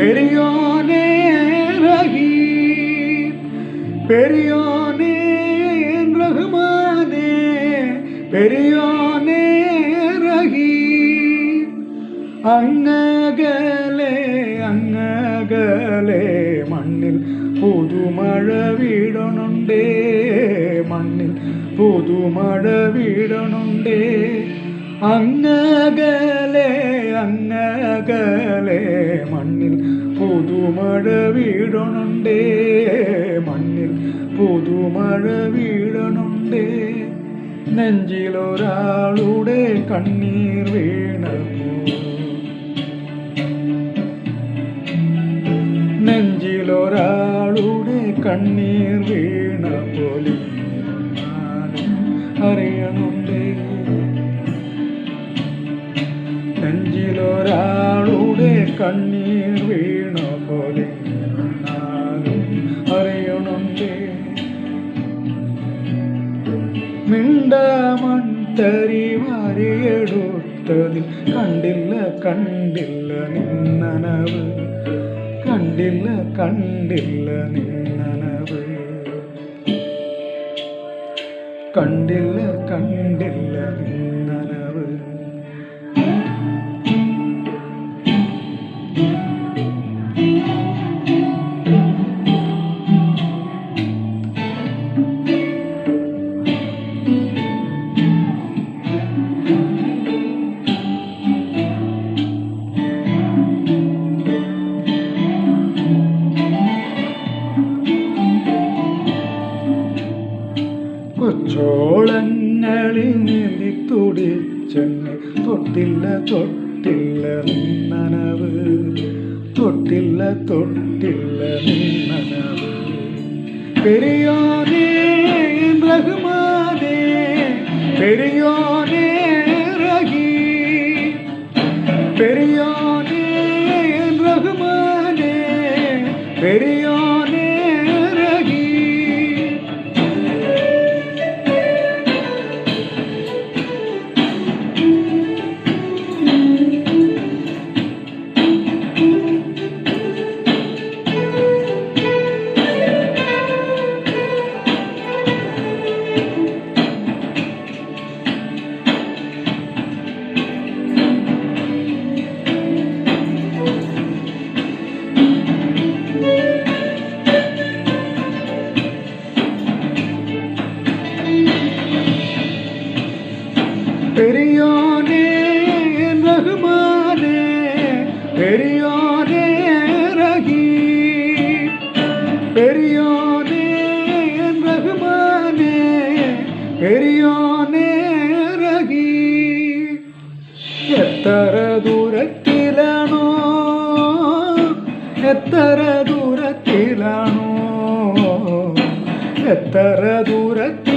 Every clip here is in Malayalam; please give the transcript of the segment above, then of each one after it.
പെരിയോനേ റഹീം பெரியோனே റഹ്മാനേ பெரியோனே റഹീം അങ്ങകലെ അങ്ങകലെ മണ്ണിൽ പുതുമഴ വീടണുണ്ടേ മണ്ണിൽ പുതുമഴ വീടണുണ്ടേ അങ്ങകലെ അങ്ങകലെ പുതുമഴ വീടണുണ്ടേ മണ്ണിൽ പുതുമഴ വീടണുണ്ടേ നെഞ്ചിലൊരാളുടെ കണ്ണീർ വീണപ്പോ നെഞ്ചിലൊരാളുടെ കണ്ണീർ വീണ പോലെ അറിയണുണ്ടേ. നെഞ്ചിലൊരാളുടെ വാരിയെടുത്തതിൽ കണ്ടില്ല കണ്ടില്ല നിന്നനവ്. കണ്ടില്ല കണ്ടില്ല നിന്നനവ്. കണ്ടില്ല കണ്ടില്ല നിന്നനവ്. കൊച്ചോളങ്ങളിൽ നീന്തി തുടിച്ചെന്നെ തൊട്ടില്ല തൊട്ടില്ല നിന്നനവ്. തൊട്ടില്ല തൊട്ടില്ല നിന്നനവ്. പെരിയോനേ റഹ്മാനേ പെരിയോനേ பெரியோனே ரகி பெரியோனே ரகுமானே பெரியோனே ரகி എത്ര ദൂരത്തിലാണോ എത്ര ദൂരത്തിലാണോ എത്ര ദൂരത്തിലാണോ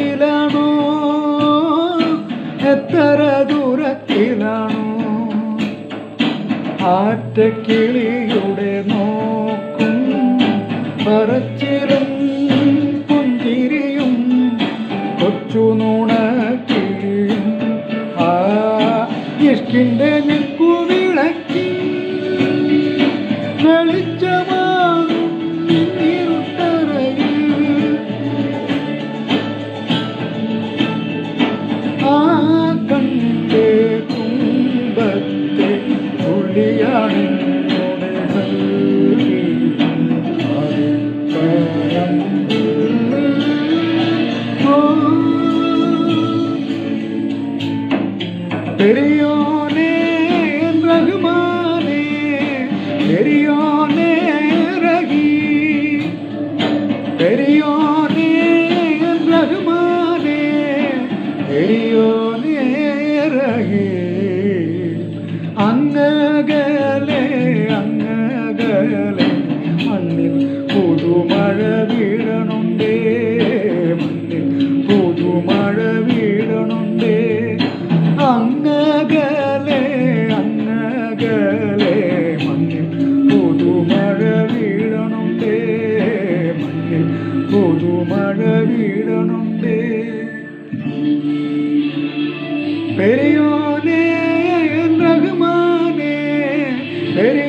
ആറ്റക്കിളിയുടെ നോക്കും പറച്ചിലും പെരിയോനേ റഹ്മാനേ പെരിയോനേ റഹീ പെരിയോനേ റഹ്മാനേ പെരിയോനേ பெரியோனே என் ரகுமானே பெரிய